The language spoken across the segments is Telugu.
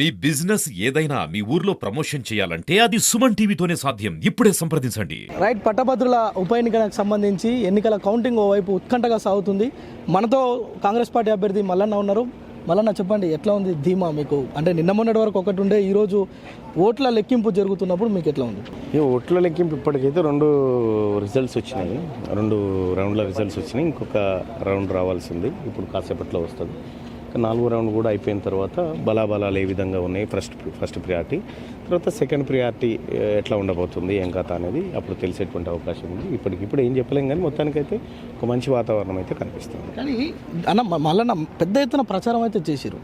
మీ బిజినెస్ ఏదైనా మీ ఊర్లో ప్రమోషన్ చేయాలంటే అది సుమన్ టీవీతోనే సాధ్యం. ఇప్పుడే సంప్రదించండి. రైట్ పట్టభద్రుల ఉప ఎన్నికలకు సంబంధించి ఎన్నికల కౌంటింగ్ ఓవైపు ఉత్కంఠగా సాగుతుంది. మనతో కాంగ్రెస్ పార్టీ అభ్యర్థి మల్లన్న ఉన్నారు. మల్లన్న చెప్పండి ఎట్లా ఉంది ధీమా మీకు? అంటే నిన్న మొన్నటి వరకు ఒకటి ఉండే ఈరోజు ఓట్ల లెక్కింపు జరుగుతున్నప్పుడు మీకు ఎట్లా ఉంది? ఈ ఓట్ల లెక్కింపు ఇప్పటికైతే రెండు రిజల్ట్స్ వచ్చినాయి. రెండు రౌండ్ల రిజల్ట్స్ వచ్చినాయి. ఇంకొక రౌండ్ రావాల్సింది. ఇప్పుడు కాసేపట్లో వస్తుంది. ఇక నాలుగో రౌండ్ కూడా అయిపోయిన తర్వాత బలాబలాలు ఏ విధంగా ఉన్నాయి? ఫస్ట్ ఫస్ట్ ప్రియారిటీ తర్వాత సెకండ్ ప్రియారిటీ ఎట్లా ఉండబోతుంది ఏం కథ అనేది అప్పుడు తెలిసేటువంటి అవకాశం ఉంది. ఇప్పటికిప్పుడు ఏం చెప్పలేం కానీ మొత్తానికైతే ఒక మంచి వాతావరణం అయితే కనిపిస్తుంది. కానీ అన్న మ- మల్లన్న పెద్ద ఎత్తున ప్రచారం అయితే చేసిరు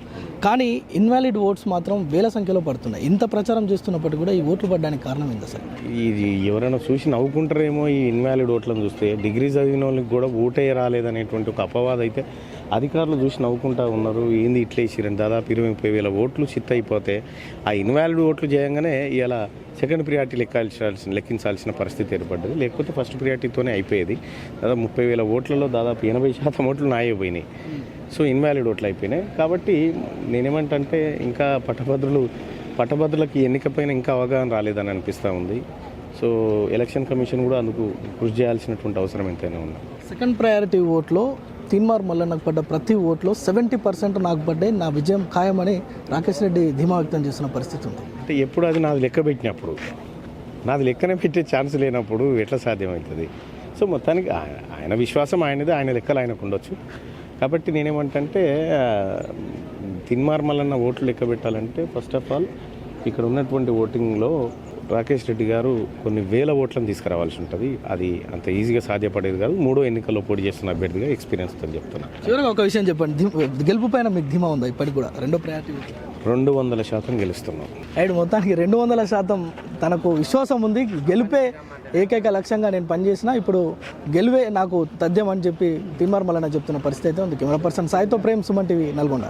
కానీ ఇన్వాలిడ్ ఓట్స్ మాత్రం వేల సంఖ్యలో పడుతున్నాయి. ఇంత ప్రచారం చేస్తున్నప్పటికీ కూడా ఈ ఓట్లు పడడానికి కారణం ఏంది అసలు ఇది ఎవరైనా చూసి నవ్వుకుంటారేమో ఈ ఇన్వాలిడ్ ఓట్లను చూస్తే. డిగ్రీ చదివిన వాళ్ళకి కూడా ఓటే రాలేదనేటువంటి ఒక అపవాదం అయితే అధికారులు చూసి నవ్వుకుంటా ఉన్నారు. ఏంది ఇట్లా వేసిరని దాదాపు ఇరవై ముప్పై వేల ఓట్లు చిత్త అయిపోతే ఆ ఇన్వాలిడ్ ఓట్లు చేయగానే ఇలా సెకండ్ ప్రియారిటీ లెక్కాల్సిన లెక్కించాల్సిన పరిస్థితి ఏర్పడ్డది. లేకపోతే ఫస్ట్ ప్రియారిటీతోనే అయిపోయేది. దాదాపు ముప్పై వేల ఓట్లలో దాదాపు ఎనభై శాతం ఓట్లు నాయే పోయినాయి. సో ఇన్వాలిడ్ ఓట్లు అయిపోయినాయి. కాబట్టి నేనేమంటే ఇంకా పట్టభద్రులు పట్టభద్రులకి ఎన్నికపైన ఇంకా అవగాహన రాలేదని అనిపిస్తూ ఉంది. సో ఎలక్షన్ కమిషన్ కూడా అందుకు కృషి చేయాల్సినటువంటి అవసరం ఎంతైనా ఉంది. సెకండ్ ప్రయారిటీ ఓట్లో తీన్మార్ నాకు పడ్డ ప్రతి ఓట్లో సెవెంటీ పర్సెంట్ నాకు పడ్డాయి నా విజయం ఖాయమని రాకేష్ రెడ్డి ధీమా వ్యక్తం చేసిన పరిస్థితి ఉంది. అంటే ఎప్పుడు అది నాది లెక్క పెట్టినప్పుడు నాది లెక్కనే పెట్టే ఛాన్స్ లేనప్పుడు ఎట్లా సాధ్యమవుతుంది? సో మొత్తానికి ఆయ- ఆయన విశ్వాసం ఆయనది ఆయన లెక్కలు ఆయనకు ఉండొచ్చు. కాబట్టి నేనేమంటే తిన్మార్మలన్న ఓట్లు లెక్క పెట్టాలంటే ఫస్ట్ ఆఫ్ ఆల్ ఇక్కడ ఉన్నటువంటి ఓటింగ్లో రాకేష్ రెడ్డి గారు కొన్ని వేల ఓట్లను తీసుకురావాల్సి ఉంటుంది. అది అంత ఈజీగా సాధ్యపడేది కాదు. మూడో ఎన్నికల్లో పోటీ చేస్తున్న అభ్యర్థిగా ఎక్స్పీరియన్స్ అని చెప్తున్నాను చివరిగా ఒక విషయం చెప్పండి. గెలుపు పైన మీకు ధీమా ఉందా ఇప్పటికి కూడా? రెండో ప్రయారిటీ రెండు వందల శాతం గెలుస్తున్నాం. రైట్ మొత్తానికి రెండు వందల శాతం తనకు విశ్వాసం ఉంది. గెలిపే ఏకైక లక్ష్యంగా నేను పనిచేసిన. ఇప్పుడు గెలువే నాకు తథ్యం అని చెప్పి తిమ్మర్ మల్లన్న చెప్తున్న పరిస్థితి అయితే ఉంది. కెమెరా పర్సన్ సాయితో ప్రేమ్ సుమన్ టీవీ నల్గొండ.